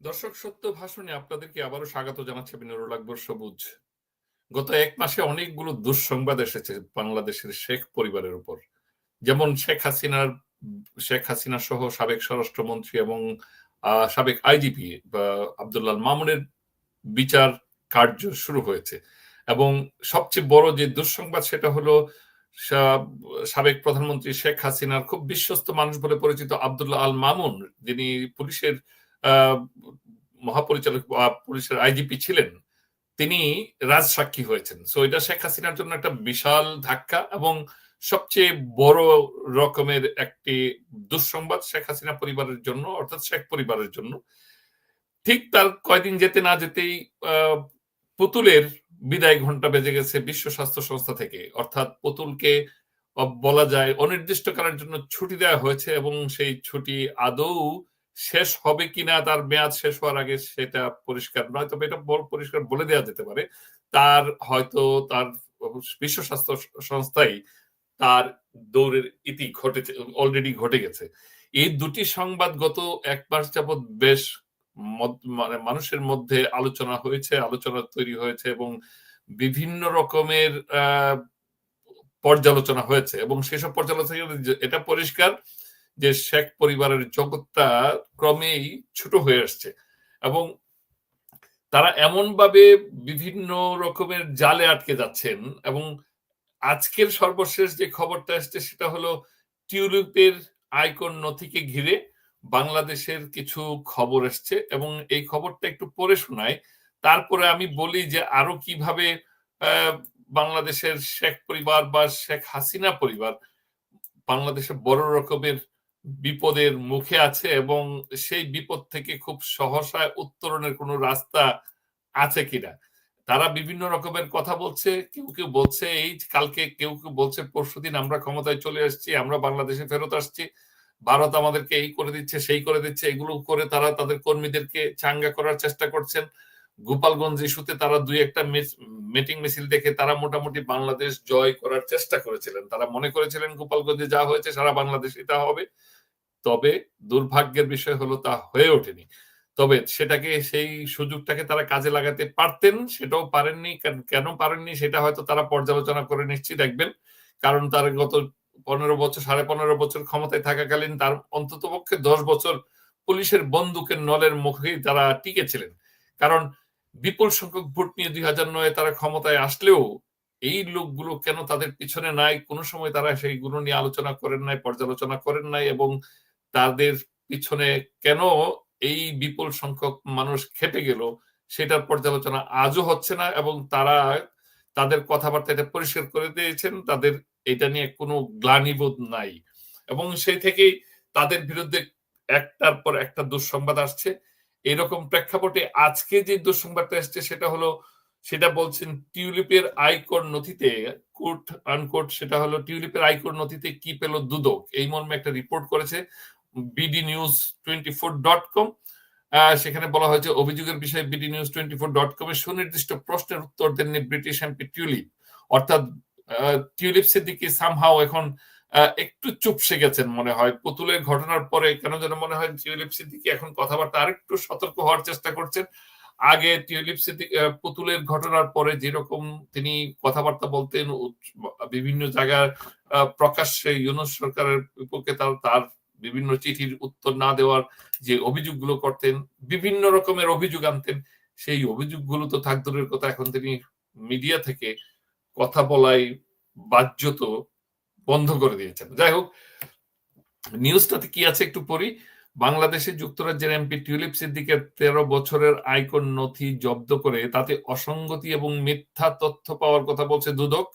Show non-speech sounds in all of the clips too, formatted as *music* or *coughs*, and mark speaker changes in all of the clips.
Speaker 1: দর্শক, সত্য ভাষণে আপনাদেরকে আবারও স্বাগত জানাচ্ছে আমি নুরুল আকবর সবুজ। গত এক মাসে অনেকগুলো দুঃসংবাদ এসেছে বাংলাদেশের শেখ পরিবারের উপর। যেমন শেখ হাসিনার, শেখ হাসিনা সহ সাবেক স্বরাষ্ট্রমন্ত্রী এবং সাবেক আইজিপি আবদুল্লাহ মামুনের বিচার কার্য শুরু হয়েছে। এবং সবচেয়ে বড় যে দুঃসংবাদ সেটা হলো সাবেক প্রধানমন্ত্রী শেখ হাসিনার খুব বিশ্বস্ত মানুষ বলে পরিচিত আবদুল্লাহ আল মামুন, যিনি পুলিশের মহাপরিচালক পুলিশের আইজিপি ছিলেন, তিনি রাজসাক্ষী হয়েছেন। সো এটা শেখ হাসিনার জন্য একটা বিশাল ধাক্কা এবং সবচেয়ে বড় রকমের একটি দুঃসংবাদ শেখ হাসিনা পরিবারের জন্য, অর্থাৎ শেখ পরিবারের জন্য। ঠিক তার কয়দিন যেতে না যেতেই পুতুলের বিদায় ঘণ্টা বেজে গেছে বিশ্ব স্বাস্থ্য সংস্থা থেকে। অর্থাৎ পুতুলকে বলা যায় অনির্দিষ্টকালের জন্য ছুটি দেওয়া হয়েছে এবং সেই ছুটি আদৌ শেষ হবে কিনা, তার মেয়াদ শেষ হওয়ার আগে সেটা পরিষ্কার নয়, তবে এটা পরিষ্কার বলে দেওয়া যেতে পারে। তার হয়তো তার বিশ্ব স্বাস্থ্য সংস্থাই তার দৌড়ের ইতি ঘটেছে অলরেডি ঘটে গেছে। এই দুটি সংবাদ গত এক মাস যাবৎ বেশ মানে মানুষের মধ্যে আলোচনা হয়েছে, আলোচনা তৈরি হয়েছে এবং বিভিন্ন রকমের পর্যালোচনা হয়েছে এবং সেসব পর্যালোচনা এটা পরিষ্কার যে শেখ পরিবারের জগৎটা ক্রমেই ছোট হয়ে আসছে এবং তারা এমনভাবে বিভিন্ন রকমের জালে আটকে যাচ্ছেন এবং আজকের সর্বশেষ যে খবরটা আসছে সেটা হলো টিউলিপের আয়কর নথিকে ঘিরে বাংলাদেশের কিছু খবর এসছে এবং এই খবরটা একটু পড়ে শোনায় তারপরে আমি বলি যে আরও কীভাবে বাংলাদেশের শেখ পরিবার বা শেখ হাসিনা পরিবার বাংলাদেশে বড় রকমের বিপদের মুখে আছে এবং সেই বিপদ থেকে খুব সহসায় উত্তরণের কোনো রাস্তা আছে কিনা। তারা বিভিন্ন রকমের কথা বলছে, কেউ কেউ বলছে, এই কালকে কেউ কেউ বলছে পরশুদিন আমরা ক্ষমতায় চলে আসছি, আমরা বাংলাদেশে ফেরত আসছি, ভারত আমাদেরকে এই করে দিচ্ছে, সেই করে দিচ্ছে। এগুলো করে তারা তাদের কর্মীদেরকে চাঙ্গা করার চেষ্টা করছেন। গোপালগঞ্জ ইস্যুতে তারা দুই একটা মিটিং মিছিল দেখে তারা মোটামুটি বাংলাদেশ জয় করার চেষ্টা করেছিলেন। তারা মনে করেছিলেন গোপালগঞ্জে যা হয়েছে সারা বাংলাদেশে তা হবে। তবে দুর্ভাগ্যের বিষয় হলো তা হয়ে ওঠেনি। তবে সেটাকে সেই সুযোগটাকে তারা কাজে লাগাতে পারতেন, সেটাও পারেননি। কেন পারেননি সেটা হয়তো তারা পর্যালোচনা করে নিশ্চিত দেখবেন। কারণ তার গত পনেরো বছর, সাড়ে পনেরো বছর ক্ষমতায় থাকাকালীন তার অন্তত পক্ষে দশ বছর পুলিশের বন্দুকের নলের মুখেই তারা টিকেছিলেন কারণ বিপুল সংখ্যক ভোট নিয়ে দুই হাজার নয় তারা ক্ষমতায় আসলেও এই লোকগুলো কেন তাদের পিছনে নাই? কোনো সময় তারা সেইগুলো নিয়ে আলোচনা করেন নাই, পর্যালোচনা করেন নাই এবং তাদের পিছনে কেন এই বিপুল সংখ্যক মানুষ খেপে গেল? সেটার পর্যালোচনা আজও হচ্ছে না এবং তারা তাদের কথাবার্তা এটা পরিষ্কার করে দিয়েছেন, তাদের এটা নিয়ে কোনো গ্লানিবোধ নাই। এবং সেই থেকেই তাদের বিরুদ্ধে একটার পর একটা দুঃসংবাদ আসছে। এরকম প্রেক্ষাপটে আজকে যে দুঃসংবাদটা আসছে সেটা হলো, সেটা বলছেন টিউলিপের আয়কর নথিতে কোর্ট আনকোর্ট সেটা হলো টিউলিপের আয়কর নথিতে কি পেল দুদক? এই মর্মে একটা রিপোর্ট করেছে B D news twenty four dot com সেখানে বলা হয়েছে, অভিযোগের বিষয়ে B D news twenty four dot com কমের সুনির্দিষ্ট প্রশ্নের উত্তর দেননি ব্রিটিশ এমপি টিউলিপ। অর্থাৎ টিউলিপ সিদ্দিকি সামহাও এখন একটু চুপসে গেছেন মনে হয়। পুতুলের ঘটনার পরে কেন যেন মনে হয় টিউলিপ সিদ্দিকি এখন কথাবার্তা আরেকটু সতর্ক হওয়ার চেষ্টা করছেন। আগে টিউলিপ সিদ্দিক পুতুলের ঘটনার পরে যেরকম তিনি কথাবার্তা বলতেন বিভিন্ন জায়গার প্রকাশ্যে ইউনুস সরকারের বিপক্ষে তার তার বিভিন্ন চিঠির উত্তর না দেওয়ার যে অভিযোগগুলো করতেন, বিভিন্ন রকমের অভিযোগ আনতেন, সেই অভিযোগগুলো তো থাক দূরের কথা এখন তিনি মিডিয়া থেকে কথা বলাই বাধ্যত। বন্ধ করে দিয়েছেন। যাই হোক নিউজটাতে কি আছে একটু পড়ি? বাংলাদেশে যুক্তরাজ্যের এমপি টিউলিপ সিদ্দিকের তেরো বছরের আয়কর নথি জব্দ করে তাতে অসঙ্গতি এবং মিথ্যা তথ্য পাওয়ার কথা বলছে দুদক।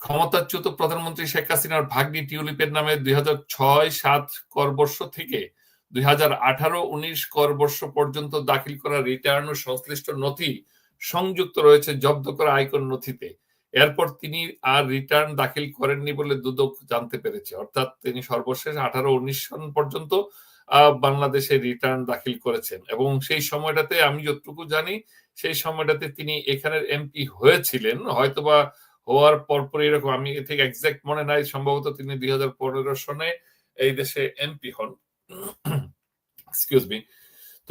Speaker 1: ক্ষমতাচ্যুত প্রধানমন্ত্রী শেখ হাসিনার ভাগ্নি টিউলিপের নামে দুই হাজার ছয় সাত করবর্ষ থেকে দুই হাজার আঠারো উনিশ করবর্ষ পর্যন্ত দাখিল করা রিটার্ন সংশ্লিষ্ট নথি সংযুক্ত রয়েছে জব্দ করা আয়কর নথিতে। এরপর তিনি আর রিটার্ন দাখিল করেননি বলে দুদক জানতে পেরেছে। অর্থাৎ তিনি সর্বশেষ আঠারো উনিশ সন পর্যন্ত বাংলাদেশে রিটার্ন দাখিল করেছেন। এবং সেই সময়টাতে আমি যতটুকু জানি, সেই সময়টাতে তিনি এখানের এমপি হয়েছিলেন। হয়তোবা হওয়ার পরপর এরকম, আমি ঠিক এক্সাক্ট মনে নাই। সম্ভবত তিনি দুই হাজার পনেরো সনে এই দেশে এমপি হন। *coughs* এক্সকিউজ মি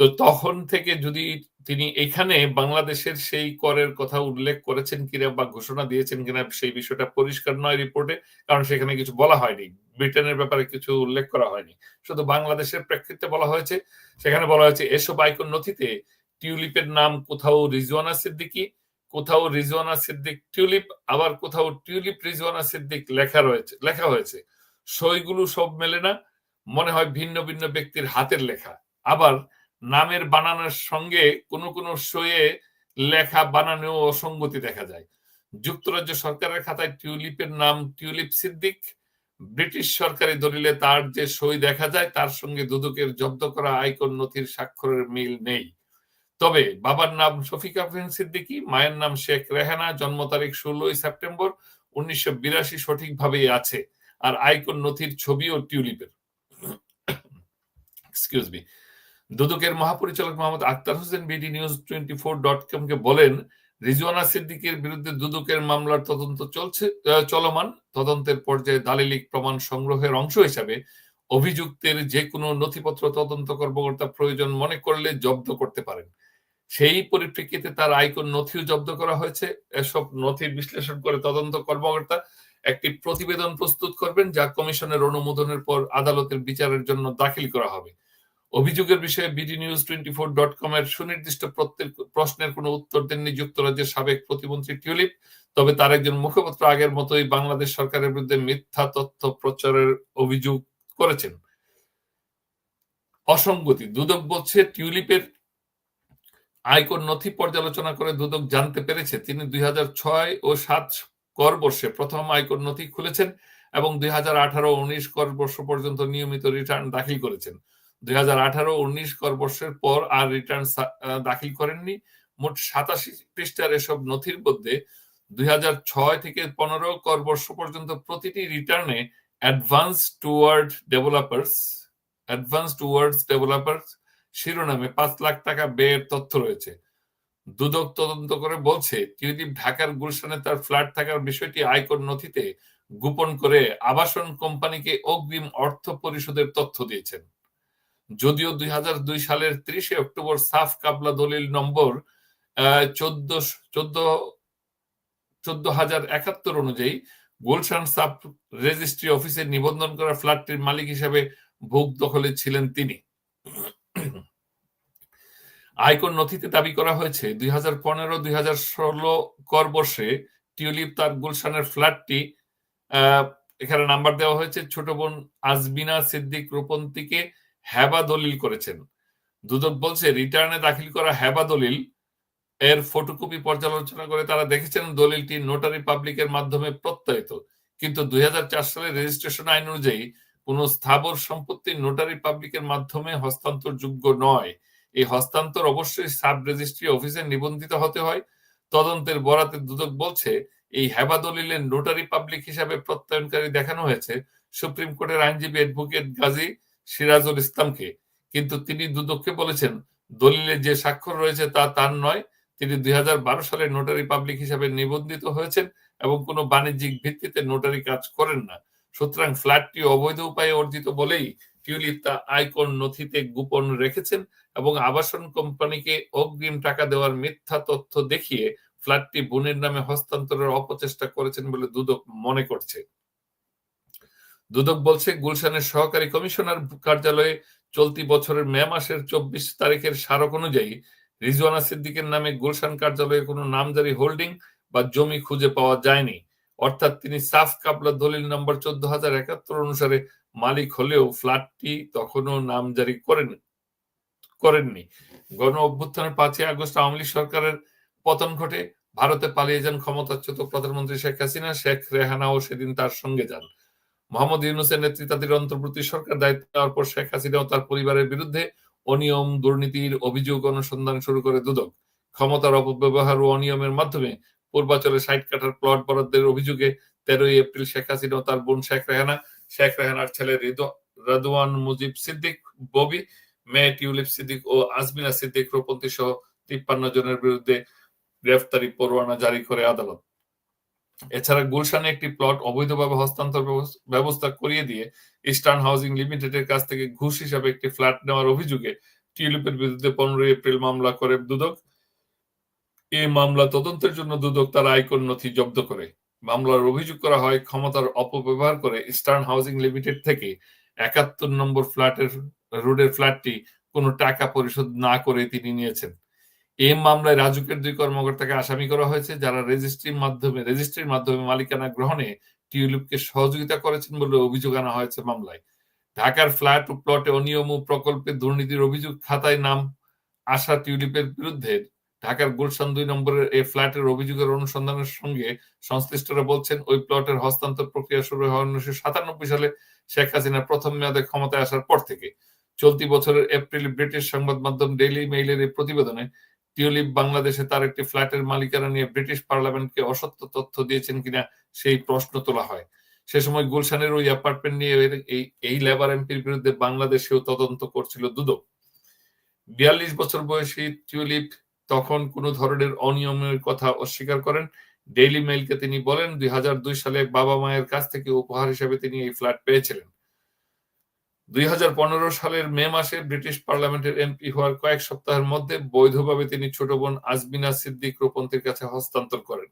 Speaker 1: তো তখন থেকে যদি তিনি এখানে বাংলাদেশের সেই করের কথা উল্লেখ করেছেন কিনা বা ঘোষণা দিয়েছেন কিনা সেই বিষয়টা পরিষ্কার নয় রিপোর্টে, কারণ সেখানে কিছু বলা হয়নি। ব্রিটেনের ব্যাপারে কিছু উল্লেখ করা হয়নি। শুধু বাংলাদেশের প্রেক্ষিতে বলা হয়েছে, সেখানে বলা হয়েছে, এসব আইকন নথিতে টিউলিপের নাম কোথাও রিজওয়ানা সিদ্দিকি, কোথাও রিজওয়ানা সিদ্দিক টিউলিপ, আবার কোথাও টিউলিপ রিজওয়ানা সিদ্দিক লেখা রয়েছে, লেখা হয়েছে। সইগুলো সব মেলে না, মনে হয় ভিন্ন ভিন্ন ব্যক্তির হাতের লেখা। আবার নামের বানানোর সঙ্গে কোনো কোনো সইয়ে লেখা বানানো অসঙ্গতি দেখা যায়। যুক্তরাজ্য সরকারের খাতায় টিউলিপের নাম টিউলিপ সিদ্দিক, ব্রিটিশ সরকারি দলিলে তার যে সই দেখা যায়, তার সঙ্গে দুদকের জব্দ করা আইকন নথির স্বাক্ষরের মিল নেই। তবে বাবার নাম শফিক আফরিন সিদ্দিকি, মায়ের নাম শেখ রেহানা, জন্ম তারিখ ষোলোই সেপ্টেম্বর উনিশশো বিরাশি সঠিকভাবেই আছে, আর আইকন নথির ছবিও টিউলিপের। *coughs* এক্সকিউজ মি দুদকের মহাপরিচালক Mohammad Akhtar Hossain B D news twenty four dot com কে বলেন, রিজওয়ানা সিদ্দিকের বিরুদ্ধে দুদকের মামলার তদন্ত চলছে চলমান। তদন্তের পর্যায়ে দালিলিক প্রমাণ সংগ্রহের অংশ হিসাবে অভিযুক্তের যে কোনো নথিপত্র তদন্ত কর্মকর্তা প্রয়োজন মনে করলে জব্দ করতে পারেন। সেই পরিপ্রেক্ষিতে তার আইকন নথিও জব্দ করা হয়েছে। এসব নথি বিশ্লেষণ করে তদন্ত কর্মকর্তা একটি প্রতিবেদন প্রস্তুত করবেন, যা কমিশনের অনুমোদনের পর আদালতের বিচারের জন্য দাখিল করা হবে। অভিযোগের বিষয়ে B D news twenty four dot com এর সুনির্দিষ্ট প্রশ্নের কোনো উত্তর দেননি যুক্তরাজ্যের সাবেক প্রতিমন্ত্রী টিউলিপ। তবে তার একজন মুখপাত্র আগের মতোই বাংলাদেশ সরকারের বিরুদ্ধে মিথ্যা তথ্য প্রচারের অভিযোগ করেছেন। অসঙ্গতি, দুদক বলছে টিউলিপের আয়কর নথি পর্যালোচনা করে দুদক জানতে পেরেছে। তিনি দুই হাজার ছয় ও সাত কর বর্ষে প্রথম আয়কর নথি খুলেছেন এবং দুই হাজার আঠারো উনিশ কর বর্ষ পর্যন্ত নিয়মিত রিটার্ন দাখিল করেছেন। দুই পর আর রিটার্ন দাখিল করেননি। মোট সাতাশি পৃষ্ঠার এসব নথির মধ্যে দুই হাজার ছয় থেকে পনেরো পর্যন্ত প্রতিটি রিটার্নে অ্যাডভান্স টুয়ার্ড অ্যাডভান্স টুয়ার্ডস শিরোনামে পাঁচ লাখ টাকা ব্যয়ের তথ্য রয়েছে। দুদক তদন্ত করে বলছে টিউলিপ ঢাকার গুলশানে তার ফ্ল্যাট থাকার বিষয়টি আয়কর নথিতে গোপন করে আবাসন কোম্পানিকে অগ্রিম অর্থ পরিশোধের তথ্য দিয়েছেন। যদিও দুই সালের ত্রিশে অক্টোবর সাফ কাবলা দলিল নম্বর চোদ্দ চোদ্দ চোদ্দ হাজার একাত্তর অনুযায়ী গুলশান সাব রেজিস্ট্রি অফিসে নিবন্ধন করা ফ্ল্যাটটির মালিক হিসেবে ভোগ দখলে ছিলেন তিনি। আয়কর নথিতে দাবি করা হয়েছে, দুই হাজার পনেরো, দুই হাজার ষোলো কর বর্ষে টিউলিপ তার গুলশানের ফ্ল্যাটটি এখানে নাম্বার দেওয়া হয়েছে, ছোট বোন আজবিনা সিদ্দিক রূপন্তীকে হ্যাবা দলিল করেছেন। দুদক বলছে, রিটার্নে দাখিল করা হ্যাবা দলিল এর ফটোকপি পর্যালোচনা করে তারা দেখেছেন দলিলটি নোটারি পাবলিকের মাধ্যমে প্রত্যয়িত। কিন্তু দুই সালের রেজিস্ট্রেশন আইন অনুযায়ী কোন স্থাবর সম্পত্তি নোটারি পাবলিকের মাধ্যমে হস্তান্তর যোগ্য নয়। এই হস্তান্তর অবশ্যই সাব রেজিস্ট্রি অফিসে নিবন্ধিত হতে হয়। তদন্তের বরাতে দুদক বলছে, এই হেবা দলিলের নোটারি পাবলিক হিসাবে প্রত্যয়নকারী দেখানো হয়েছে। সুপ্রিম কোর্টের আইনজীবী অ্যাডভোকেট গাজী সিরাজুল ইসলামকে। কিন্তু তিনি দুদককে বলেছেন, দলিলে যে স্বাক্ষর রয়েছে তা তার নয়। তিনি দুই সালে নোটারি পাবলিক হিসাবে নিবন্ধিত হয়েছেন এবং কোনো বাণিজ্যিক ভিত্তিতে নোটারি কাজ করেন না। সুতরাং ফ্ল্যাটটি অবৈধ উপায়ে অর্জিত বলেই টিউলিপ তা আয়কর নথিতে গোপন রেখেছেন এবং আবাসন কোম্পানিকে অগ্রিম টাকা দেওয়ার মিথ্যা তথ্য দেখিয়ে ফ্ল্যাটটি বোনের নামে হস্তান্তরের অপচেষ্টা করেছেন বলে দুদক মনে করছে। দুদক বলছে, গুলশানের সহকারী কমিশনার কার্যালয়ে চলতি বছরের মে মাসের চব্বিশ তারিখের স্মারক অনুযায়ী রিজওয়ানা সিদ্দিকের নামে গুলশান কার্যালয়ে কোনো নামজারি হোল্ডিং বা জমি খুঁজে পাওয়া যায়নি। অর্থাৎ তিনি সাফ কাবলা দলিল নম্বর চোদ্দ হাজার একাত্তর অনুসারে মালিক হলেও ফ্ল্যাটটি তখনও নামজারি করেন করেননি। গণ অভ্যুত্থানের পাঁচই আগস্ট আওয়ামী লীগ সরকারের পতন ঘটে। ভারতে পালিয়ে যান ক্ষমতাচ্যুত প্রধানমন্ত্রী শেখ হাসিনা। শেখ রেহানাও সেদিন তার সঙ্গে যান। মোহাম্মদ ইউনুসের নেতৃত্বাধীন অন্তর্বর্তী সরকার দায়িত্ব দেওয়ার পর শেখ হাসিনা ও তার পরিবারের বিরুদ্ধে অনিয়ম দুর্নীতির অভিযোগ অনুসন্ধান শুরু করে দুদক। ক্ষমতার অপব্যবহার ও অনিয়মের মাধ্যমে পূর্বাচলে ষাট কাঠার প্লট বরাদ্দের অভিযোগে তেরোই এপ্রিল শেখ হাসিনা ও তার বোন শেখ রেহানা, শেখ রেহানার ছেলে রাদওয়ান মুজিব সিদ্দিক, ববি, মেয়ে টিউলিপ সিদ্দিক ও আজমিনা সিদ্দিক রূপন্তি সহ তিপ্পান্ন জনের বিরুদ্ধে গ্রেফতারি পরোয়ানা জারি করে আদালত। এছাড়া গুলশানে একটি প্লট অবৈধভাবে হস্তান্তর ব্যবস্থা করিয়ে দিয়ে ইস্টার্ন হাউজিং লিমিটেডের কাছ থেকে ঘুষ হিসাবে একটি ফ্ল্যাট নেওয়ার অভিযোগে টিউলিপের বিরুদ্ধে পনেরোই এপ্রিল মামলা করে দুদক। এই মামলা তদন্তের জন্য দুদক তার আয়কর নথি জব্দ করে। মামলার অভিযোগ করা হয়, ক্ষমতার অপব্যবহার করে ইস্টার্ন হাউজিং লিমিটেড থেকে একাত্তর নম্বর ফ্ল্যাটের, রোডের ফ্ল্যাটটি কোনো টাকা পরিশোধ না করে তিনি নিয়েছেন। এই মামলায় রাজুকের দুই কর্মকর্তাকে আসামি করা হয়েছে, যারা রেজিস্ট্রির মাধ্যমে রেজিস্ট্রির মাধ্যমে মালিকানা গ্রহণে টিউলিপকে সহযোগিতা করেছেন বলে অভিযোগ আনা হয়েছে মামলায়। ঢাকার ফ্ল্যাট ও প্লটে অনিয়ম ও প্রকল্পে দুর্নীতির অভিযোগ খাতায় নাম আসা টিউলিপের বিরুদ্ধে ঢাকার গুলশান দুই নম্বরের এই ফ্ল্যাটের অভিযোগের অনুসন্ধানের সঙ্গে সংশ্লিষ্টরা বলছেন, ওই প্লটের হস্তান্তর প্রক্রিয়া শুরু হয় উনিশশো সাতানব্বই সালে। শেখ হাসিনার প্রথম মেয়াদে ক্ষমতায় আসার পর থেকে। চলতি বছরের এপ্রিলে ব্রিটিশ সংবাদ মাধ্যম ডেইলি মেইলের এই প্রতিবেদনে টিউলিপ বাংলাদেশে তার একটি ফ্ল্যাটের মালিকানা নিয়ে ব্রিটিশ পার্লামেন্টকে অসত্য তথ্য দিয়েছেন কিনা সেই প্রশ্ন তোলা হয়। সে সময় গুলশানের ওই অ্যাপার্টমেন্ট নিয়ে এই লেবার এমপির বিরুদ্ধে বাংলাদেশেও তদন্ত করছিল দুদক। বিয়াল্লিশ বছর বয়সী টিউলিপ তখন কোন ধরনের অনিয়মের কথা অস্বীকার করেন। ডেইলি মেইলকে তিনি বলেন, দুই হাজার দুই সালে বাবা মায়ের কাছ থেকে উপহার হিসেবে তিনি এই ফ্ল্যাট পেয়েছিলেন। দুই হাজার পনেরো সালের মে মাসে ব্রিটিশ পার্লামেন্টের এমপি হওয়ার কয়েক সপ্তাহের মধ্যে বৈধভাবে তিনি ছোট বোন আজমিনা সিদ্দিক রূপন্তীর কাছে হস্তান্তর করেন।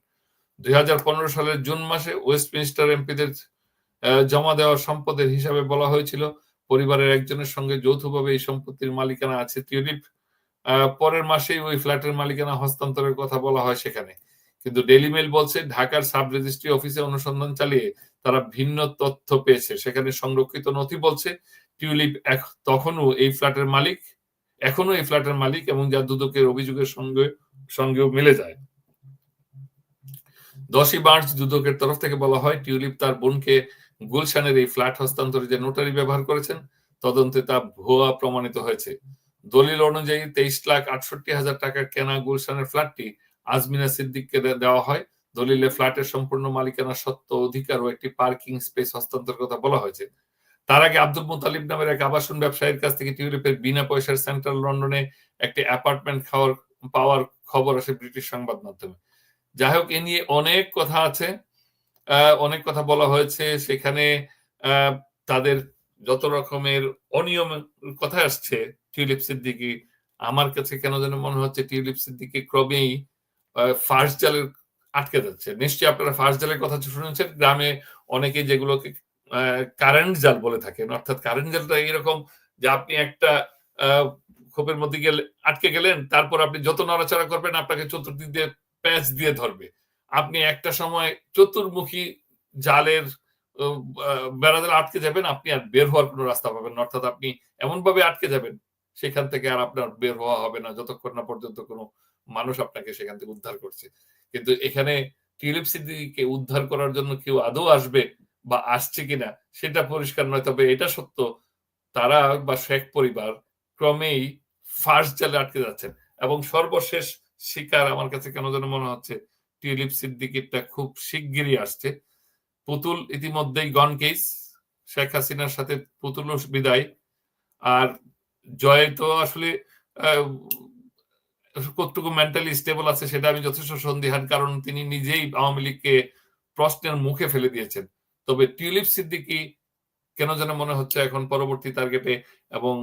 Speaker 1: দুই সালের জুন মাসে ওয়েস্টমিনিস্টার এমপিদের জমা দেওয়া সম্পদের হিসাবে বলা হয়েছিল, পরিবারের একজনের সঙ্গে যৌথভাবে এই সম্পত্তির মালিকানা আছে টিউলিপ। পরের মাসেই ওই ফ্ল্যাটের মালিকানা হস্তান্তরের কথা বলা হয় সেখানে। কিন্তু ডেলি মেল বলছে, ঢাকার সাব রেজিস্ট্রি অফিসে অনুসন্ধান চালিয়ে তারা ভিন্ন তথ্য পেয়েছে। সেখানে সংরক্ষিত নথি বলছে টিউলিপ তখনও এই ফ্ল্যাটের মালিক এখনও এই ফ্ল্যাটের মালিক এবং যা দুদকের অভিযোগের সঙ্গে, সঙ্গেও মিলে যায়। দশই মার্চ দুদকের তরফ থেকে বলা হয়, টিউলিপ তার বোনকে গুলশানের এই ফ্ল্যাট হস্তান্তরে যে নোটারি ব্যবহার করেছেন, তদন্তে তা ভুয়া প্রমাণিত হয়েছে। দলিল অনুযায়ী তেইশ লাখ আটষট্টি হাজার টাকার কেনা গুলশানের ফ্ল্যাটটি আজমিনা সিদ্দিককে দেওয়া হয়। দলিলে ফ্ল্যাটের সম্পূর্ণ মালিকানা সত্ত্ব অধিকার ও একটি পার্কিং স্পেস হস্তান্তর কথা বলা হয়েছে। তার আগে আব্দুল মুতালিব নামের এক আবাসন ব্যবসায়ীর কাছ থেকে টিউলিপের বিনা পয়সার সেন্ট্রাল লন্ডনে একটি অ্যাপার্টমেন্ট খাওয়ার, পাওয়ার খবর আসে ব্রিটিশ সংবাদ মাধ্যমে। যাই হোক, এ নিয়ে অনেক কথা আছে। অনেক কথা বলা হয়েছে। সেখানে তাদের যত রকমের অনিয়ম কথা আসছে টিউলিপ সিদ্দিকি, আমার কাছে কেন যেন মনে হচ্ছে টিউলিপ সিদ্দিকি ক্রমেই ফার্স্ট জালের আটকে যাচ্ছে। নিশ্চয়ই আপনারা ফার্স্ট জালের কথা শুনেছেন। গ্রামে অনেকে যেগুলোকে কারেন্ট জাল বলে থাকেন অর্থাৎ কারেন্ট জালটা এরকম যে আপনি একটা খোপের মধ্যে গেলে, আটকে গেলেন, তারপর আপনি যত নড়াচড়া করবেন, আপনাকে চতুর্দিক দিয়ে প্যাঁচ দিয়ে ধরবে। আপনি একটা সময় চতুর্মুখী জালের বেড়াদের আটকে যাবেন, আপনি আর বের হওয়ার কোনো রাস্তা পাবেন না। অর্থাৎ আপনি এমন ভাবে আটকে যাবেন, সেখান থেকে আর আপনার বের হওয়া হবে না। যতক্ষণ না পর্যন্ত কোনো মানুষ আপনাকে সেখান থেকে উদ্ধার করছে। কিন্তু এখানে টিউলিপ সিদ্দিকে উদ্ধার করার জন্য কেউ আদৌ আসবে বা আসছে কিনা সেটা পরিষ্কার নয়, তবে এটা সত্য, তারা বা শেখ পরিবার ক্রমেই ফার্স্ট জালে আটকে যাচ্ছেন। এবং সর্বশেষ শিকার আমার কাছে কেন যেন মনে হচ্ছে টিউলিপ সিদ্দিকিরটা খুব শিগগিরই আসছে। পুতুল ইতিমধ্যেই গন কেস শেখ হাসিনার সাথে পুতুল বিদায়। আর জয় তো আসলে কতটুকু মেন্টালি স্টেবল আছে সেটা আমি যথেষ্ট সন্দেহান, কারণ তিনি নিজেই আওয়ামী লীগকে প্রশ্নের মুখে ফেলে দিয়েছেন। তবে টিউলিপ সিদ্দিকি কেন যেন মনে হচ্ছে এখন পরবর্তী টার্গেটে এবং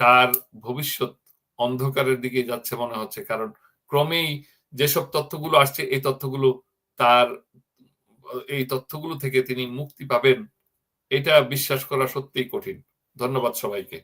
Speaker 1: তার ভবিষ্যৎ অন্ধকারের দিকে যাচ্ছে মনে হচ্ছে। কারণ ক্রমেই যেসব তথ্যগুলো আসছে, এই তথ্যগুলো তার, এই তথ্যগুলো থেকে তিনি মুক্তি পাবেন, এটা বিশ্বাস করা সত্যিই কঠিন। ধন্যবাদ সবাইকে।